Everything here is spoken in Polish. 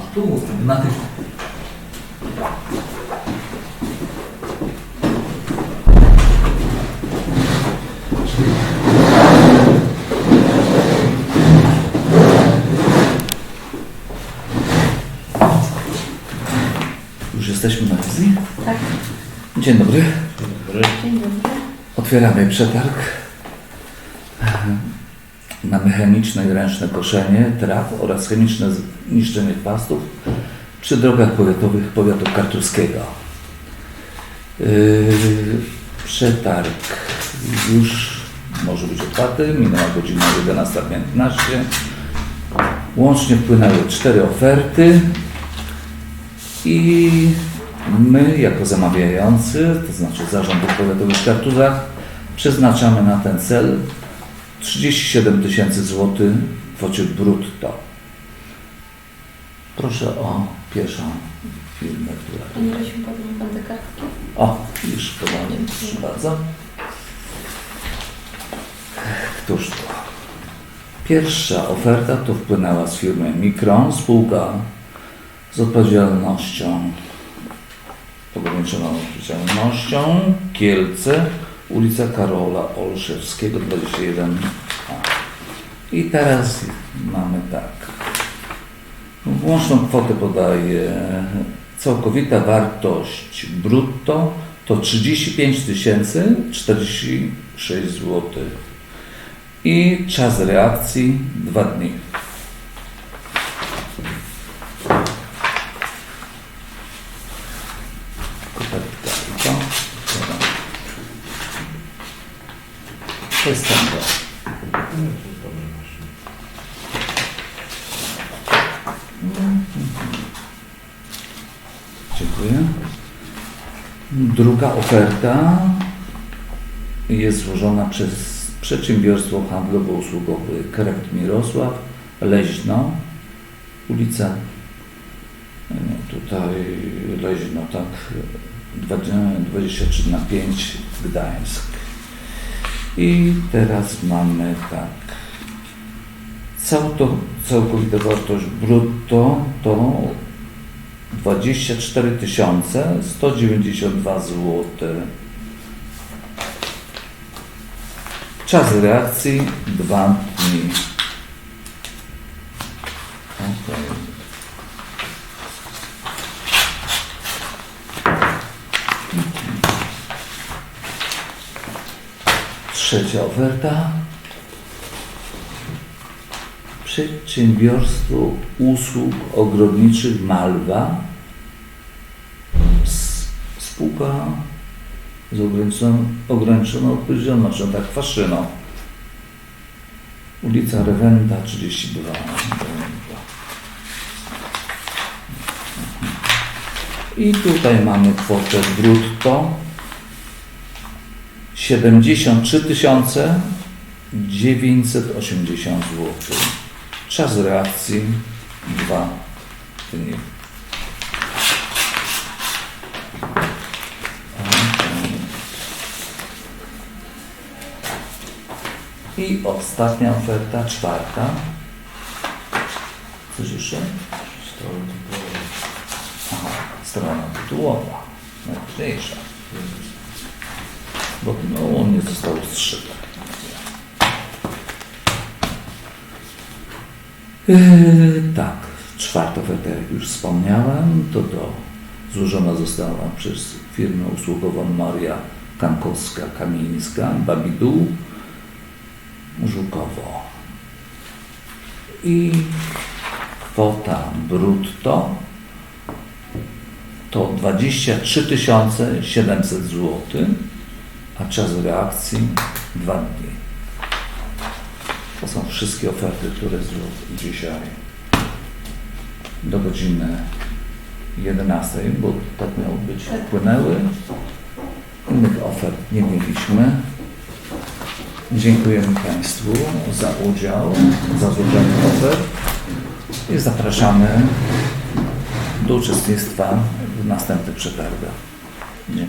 A tu, na tych. Już jesteśmy na wizji? Tak. Dzień dobry. Dzień dobry. Otwieramy przetarg na mechaniczne i ręczne koszenie traw oraz chemiczne niszczenie chwastów przy drogach powiatowych powiatu kartuskiego. Yy, Przetarg już może być otwarty, minęła godzina 11.15. Łącznie wpłynęły cztery oferty i my jako zamawiający, to znaczy Zarząd Powiatowy w Kartuzach, przeznaczamy na ten cel 37 tysięcy złotych w kwocie brutto. Proszę o pierwszą firmę, która... Rysiu, podam Pan te kartki. O, już podanie, proszę bardzo. Któż to? Pierwsza oferta to wpłynęła z firmy Mikron, spółka z odpowiedzialnością, ograniczoną odpowiedzialnością, Kielce, ulica Karola Olszewskiego, 21a. I teraz mamy tak. Łączną kwotę podaje całkowita wartość brutto to 35 046 zł. I czas reakcji 2 dni. Kopertka i to. To jest ten do. Dziękuję. Druga oferta jest złożona przez Przedsiębiorstwo Handlowo-Usługowe Krekt Mirosław, Leźno, ulica, tutaj Leźno, tak, 23 na 5 Gdańsk. I teraz mamy tak, całkowita wartość brutto to 24 192 zł. Czas reakcji 2 dni. Trzecia oferta. Przedsiębiorstwo Usług Ogrodniczych Malwa. Spółka z ograniczoną, ograniczoną odpowiedzialnością, tak, Kwaszyno. Ulica Rewenda 32. I tutaj mamy kwotę brutto 73 980 zł. Czas reakcji 2 dni. I ostatnia oferta, czwarta. Coś jeszcze? Aha, strona tytułowa, najważniejsza. Bo no, u mnie zostało strzyte. Yy, tak, oferta, jak już wspomniałem, to do, złożona została przez firmę usługową Maria Kankowska-Kamińska, Babidu, Żukowo. I kwota brutto to 23 700 zł, a czas reakcji 2 dni. To są wszystkie oferty, które zło- dzisiaj do godziny 11, bo tak miało być, wpłynęły. Innych ofert nie mieliśmy. Dziękujemy Państwu za udział, za złożenie ofert i zapraszamy do uczestnictwa w następnych przetargach. Dziękuję.